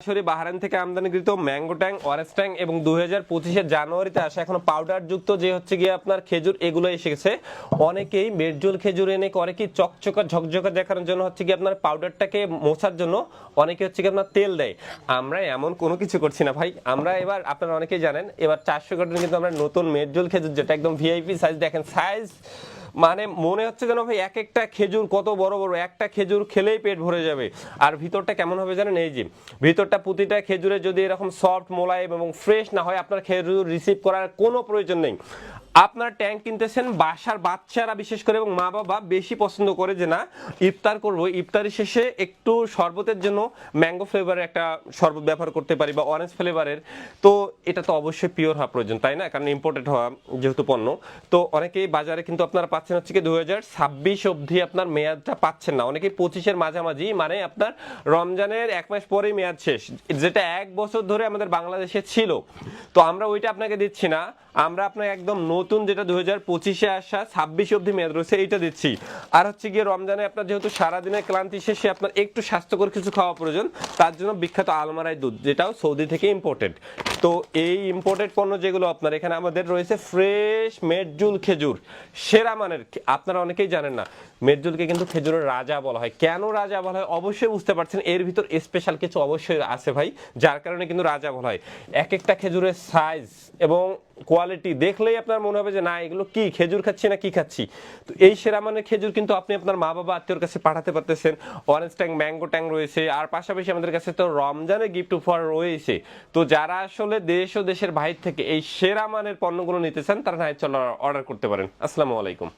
সরাসরি বাহারান থেকে আমদানিকৃত ম্যাঙ্গো ট্যাং অরেঞ্জ ট্যাং এবং দুই হাজার পঁচিশের জানুয়ারিতে আসা এখন পাউডার যুক্ত যে হচ্ছে গিয়ে আপনার খেজুর এগুলো এসে গেছে অনেকেই মেরজুল খেজুর এনে করে কি চকচকা, ঝকঝকা দেখানোর জন্য হচ্ছে কি আপনার পাউডারটাকে মোছার জন্য অনেকে হচ্ছে কি আপনার তেল দেয়। আমরা এমন কোনো কিছু করছি না ভাই। আমরা এবার, আপনারা অনেকেই জানেন, এবার চারশো কার্টন কিন্তু আমরা নতুন মেরজুল খেজুর, যেটা একদম ভিআইপি সাইজ দেখেন সাইজ মানে মনে হচ্ছে যেন ভাই এক একটা খেজুর কত বড় বড়, একটা খেজুর খেলেই পেট ভরে যাবে। আর ভিতরটা কেমন হবে জানেন? এই যে, ভিতরটা প্রতিটা খেজুরে যদি এরকম সফট মোলায়েম এবং ফ্রেশ না হয়, আপনার খেজুর রিসিভ করার কোনো প্রয়োজন নেই। আপনার ট্যাঙ্ক কিনতেছেন, বাসার বাচ্চারা বিশেষ করে এবং মা বাবা বেশি পছন্দ করে যে না, ইফতার করব। ইফতারি শেষে একটু শরবতের জন্য ম্যাঙ্গো ফ্লেভারের একটা শরবত ব্যবহার করতে পারি বা অরেঞ্জ ফ্লেভারের। তো এটা তো অবশ্যই পিওর হওয়া প্রয়োজন, তাই না? কারণ ইম্পোর্টেড হওয়া যেহেতু পণ্য। তো অনেকেই বাজারে কিন্তু আপনারা পাচ্ছেন হচ্ছে কি দু হাজার ছাব্বিশ অবধি আপনার মেয়াদটা পাচ্ছেন না। অনেকেই পঁচিশের মাঝামাঝি মানে আপনার রমজানের এক মাস পরেই মেয়াদ শেষ। যেটা এক বছর ধরে আমাদের বাংলাদেশে ছিল। তো আমরা ওইটা আপনাকে দিচ্ছি না। আমরা আপনাকে একদম নতুন যেটা দু হাজার পঁচিশে আসা, ছাব্বিশ অবধি মেয়াদ রয়েছে, এইটা দিচ্ছি। আর হচ্ছে গিয়ে রমজানে আপনার যেহেতু সারাদিনের ক্লান্তি শেষে আপনার একটু স্বাস্থ্যকর কিছু খাওয়া প্রয়োজন, তার জন্য বিখ্যাত আলমারাই দুধ, যেটাও সৌদি থেকে ইম্পোর্টেড তো এই ইম্পোর্টেড পণ্য যেগুলো আপনার, এখানে আমাদের রয়েছে ফ্রেশ মেডজুল খেজুর, সেরা মানের, আপনারা অনেকেই জানেন না মেডজুলকে কিন্তু খেজুরের রাজা বলা হয়। কেন রাজা বলা হয়? অবশ্যই বুঝতে পারছেন, এর ভিতর স্পেশাল কিছু অবশ্যই আছে ভাই, যার কারণে কিন্তু রাজা বলা হয়। এক একটা খেজুরের সাইজ এবং কোয়ালিটি দেখলেই আপনার মনে হবে যে, না, এগুলো কি, খেজুর খাচ্ছি না কি খাচ্ছি? তো এই সেরা মানের খেজুর কিন্তু আপনি আপনার মা বাবা আত্মীয়র কাছে পাঠাতে পারতেছেন। অরেঞ্জ ট্যাং ম্যাঙ্গো ট্যাং রয়েছে। আর পাশাপাশি আমাদের কাছে তো রমজানে গিফট উপহার রয়েছে। তো যারা আসলে দেশ ও দেশের বাইরে থেকে এই সেরা মানের পণ্যগুলো নিতে চান, তারা নাই চল অর্ডার করতে পারেন। আসসালামু আলাইকুম।